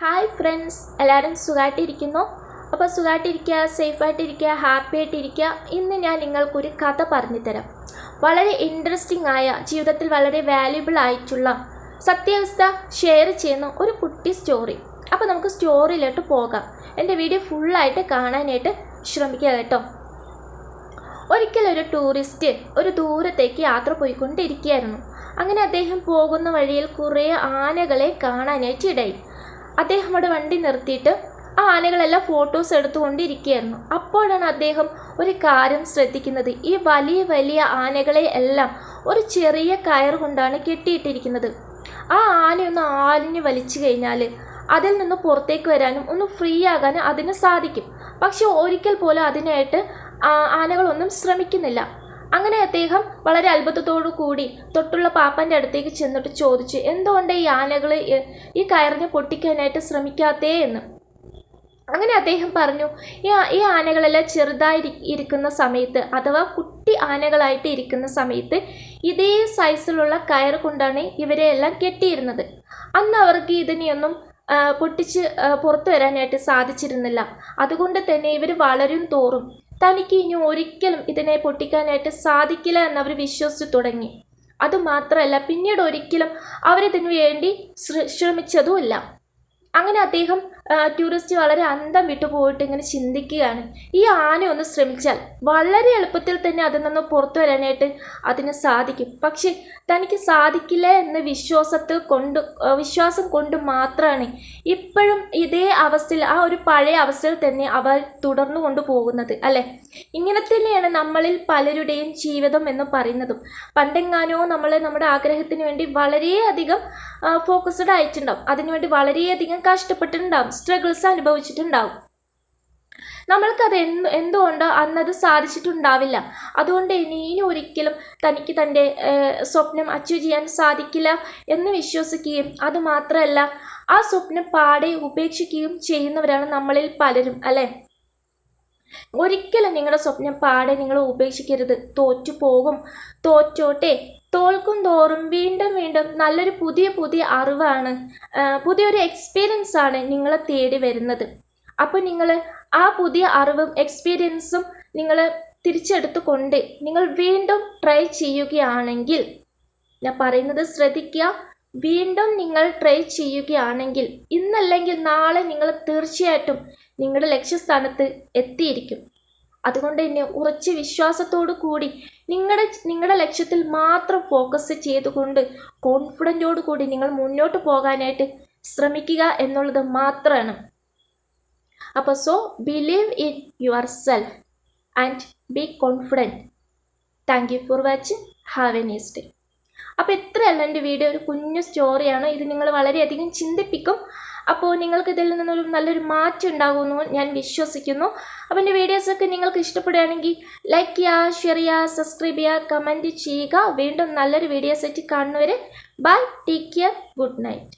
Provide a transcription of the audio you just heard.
Hi friends എല്ലാവരും സുഖമായിട്ടിരിക്കുന്നു അപ്പോൾ സുഖമായിട്ടിരിക്കുക സേഫായിട്ടിരിക്കുക ഹാപ്പി ആയിട്ടിരിക്കുക. ഇന്ന് ഞാൻ നിങ്ങൾക്കൊരു കഥ പറഞ്ഞു തരാം വളരെ ഇൻട്രസ്റ്റിംഗ് ആയ ജീവിതത്തിൽ വളരെ വാല്യുബിൾ ആയിട്ടുള്ള സത്യാവസ്ഥ ഷെയർ ചെയ്യുന്ന ഒരു കുട്ടി സ്റ്റോറി അപ്പോൾ നമുക്ക് സ്റ്റോറിയിലോട്ട് പോകാം. എന്റെ വീഡിയോ ഫുള്ളായിട്ട് കാണാനായിട്ട് ശ്രമിക്കുക കേട്ടോ. ഒരിക്കലൊരു ടൂറിസ്റ്റ് ഒരു ദൂരത്തേക്ക് യാത്ര പോയിക്കൊണ്ടിരിക്കുകയായിരുന്നു. അങ്ങനെ അദ്ദേഹം പോകുന്ന വഴിയിൽ കുറേ ആനകളെ കാണാനായിട്ട് ഇടയായി. അദ്ദേഹം അവിടെ വണ്ടി നിർത്തിയിട്ട് ആ ആനകളെല്ലാം ഫോട്ടോസ് എടുത്തുകൊണ്ടിരിക്കുകയായിരുന്നു. അപ്പോഴാണ് അദ്ദേഹം ഒരു കാര്യം ശ്രദ്ധിക്കുന്നത്. ഈ വലിയ വലിയ ആനകളെ എല്ലാം ഒരു ചെറിയ കയർ കൊണ്ടാണ് കെട്ടിയിട്ടിരിക്കുന്നത്. ആ ആനയൊന്ന് ആലിഞ്ഞ് വലിച്ചു കഴിഞ്ഞാൽ അതിൽ നിന്ന് പുറത്തേക്ക് വരാനും ഒന്ന് ഫ്രീ ആകാനും അതിന് സാധിക്കും. പക്ഷെ ഒരിക്കൽ പോലും അതിനായിട്ട് ആനകളൊന്നും ശ്രമിക്കുന്നില്ല. അങ്ങനെ അദ്ദേഹം വളരെ അത്ഭുതത്തോടു കൂടി തൊട്ടുള്ള പാപ്പന്റെ അടുത്തേക്ക് ചെന്നിട്ട് ചോദിച്ചു എന്തുകൊണ്ട് ഈ ആനകൾ ഈ കയറിനെ പൊട്ടിക്കാനായിട്ട് ശ്രമിക്കാത്തേ എന്ന്? അങ്ങനെ അദ്ദേഹം പറഞ്ഞു ഈ ഈ ആനകളെല്ലാം ചെറുതായി ഇരിക്കുന്ന സമയത്ത് അഥവാ കുട്ടി ആനകളായിട്ട് ഇരിക്കുന്ന സമയത്ത് ഇതേ സൈസിലുള്ള കയർ കൊണ്ടാണ് ഇവരെ എല്ലാം കെട്ടിയിരുന്നത്. അന്ന് അവർക്ക് ഇതിനെയൊന്നും പൊട്ടിച്ച് പുറത്തു വരാനായിട്ട് സാധിച്ചിരുന്നില്ല. അതുകൊണ്ട് തന്നെ ഇവർ വളരും തോറും തനിക്ക് ഇനി ഒരിക്കലും ഇതിനെ പൊട്ടിക്കാനായിട്ട് സാധിക്കില്ല എന്നവർ വിശ്വസിച്ച് തുടങ്ങി. അതുമാത്രമല്ല പിന്നീട് ഒരിക്കലും അവരിതിനു വേണ്ടി ശ്ര- ശ്രമിച്ചതുമില്ല. അങ്ങനെ അദ്ദേഹം ടൂറിസ്റ്റ് വളരെ അന്തം വിട്ടു പോയിട്ട് ഇങ്ങനെ ചിന്തിക്കുകയാണ്. ഈ ആന ഒന്ന് ശ്രമിച്ചാൽ വളരെ എളുപ്പത്തിൽ തന്നെ അതിൽ നിന്ന് പുറത്തു വരാനായിട്ട് അതിന് സാധിക്കും. പക്ഷേ തനിക്ക് സാധിക്കില്ല എന്ന വിശ്വാസത്തിൽ കൊണ്ട് വിശ്വാസം കൊണ്ട് മാത്രമാണ് ഇപ്പോഴും ഇതേ അവസ്ഥയിൽ ആ ഒരു പഴയ അവസ്ഥയിൽ തന്നെ അവർ തുടർന്നു കൊണ്ടുപോകുന്നത് അല്ലേ? ഇങ്ങനെ തന്നെയാണ് നമ്മളിൽ പലരുടെയും ജീവിതം എന്ന് പറയുന്നതും. പണ്ടെങ്ങാനോ നമ്മൾ നമ്മുടെ ആഗ്രഹത്തിന് വേണ്ടി വളരെയധികം ഫോക്കസ്ഡ് ആയിട്ടുണ്ടാവും. അതിനുവേണ്ടി വളരെയധികം കഷ്ടപ്പെട്ടിട്ടുണ്ടാവും. സ്ട്രഗിൾസ് അനുഭവിച്ചിട്ടുണ്ടാവും. നമ്മൾക്കത് എന്ത് എന്തുകൊണ്ട് അന്നത് സാധിച്ചിട്ടുണ്ടാവില്ല. അതുകൊണ്ട് ഇനി ഇനി ഒരിക്കലും തനിക്ക് തന്റെ സ്വപ്നം അച്ചീവ് ചെയ്യാൻ സാധിക്കില്ല എന്ന് വിശ്വസിക്കുകയും അതുമാത്രമല്ല ആ സ്വപ്നം പാടെ ഉപേക്ഷിക്കുകയും ചെയ്യുന്നവരാണ് നമ്മളിൽ പലരും അല്ലേ? ഒരിക്കലും നിങ്ങളുടെ സ്വപ്നം പാടെ നിങ്ങൾ ഉപേക്ഷിക്കരുത്. തോറ്റു പോകും തോറ്റോട്ടെ. തോൽക്കും തോറും വീണ്ടും വീണ്ടും നല്ലൊരു പുതിയ പുതിയ അറിവാണ് പുതിയൊരു എക്സ്പീരിയൻസ് ആണ് നിങ്ങളെ തേടി വരുന്നത്. അപ്പോൾ നിങ്ങൾ ആ പുതിയ അറിവും എക്സ്പീരിയൻസും നിങ്ങൾ തിരിച്ചെടുത്തുകൊണ്ട് നിങ്ങൾ വീണ്ടും ട്രൈ ചെയ്യുകയാണെങ്കിൽ ഞാൻ പറയുന്നത് ശ്രദ്ധിക്കുക വീണ്ടും നിങ്ങൾ ട്രൈ ചെയ്യുകയാണെങ്കിൽ ഇന്നല്ലെങ്കിൽ നാളെ നിങ്ങൾ തീർച്ചയായിട്ടും നിങ്ങളുടെ ലക്ഷ്യസ്ഥാനത്ത് എത്തിയിരിക്കും. അതുകൊണ്ട് തന്നെ ഉറച്ച വിശ്വാസത്തോടു കൂടി നിങ്ങളുടെ നിങ്ങളുടെ ലക്ഷ്യത്തിൽ മാത്രം ഫോക്കസ് ചെയ്തുകൊണ്ട് കോൺഫിഡന്റോടു കൂടി നിങ്ങൾ മുന്നോട്ട് പോകാനായിട്ട് ശ്രമിക്കുക എന്നുള്ളത് മാത്രമാണ്. അപ്പോൾ so believe in yourself and be confident thank you for watching have a nice day അപ്പോൾ ഇത്രയല്ല എന്റെ വീഡിയോ ഒരു കുഞ്ഞു സ്റ്റോറിയാണ് ഇത് നിങ്ങൾ വളരെയധികം ചിന്തിപ്പിക്കും. അപ്പോൾ നിങ്ങൾക്ക് ഇതിൽ നിന്നൊരു നല്ലൊരു മാറ്റം ഉണ്ടാകുമെന്ന് ഞാൻ വിശ്വസിക്കുന്നു. അപ്പോൾ എന്റെ വീഡിയോസൊക്കെ നിങ്ങൾക്ക് ഇഷ്ടപ്പെടുകയാണെങ്കിൽ ലൈക്ക് ചെയ്യുക ഷെയർ ചെയ്യുക സബ്സ്ക്രൈബ് ചെയ്യുക കമന്റ് ചെയ്യുക. വീണ്ടും നല്ലൊരു വീഡിയോസ് ആയിട്ട് കാണുന്നവരെ bye take care good night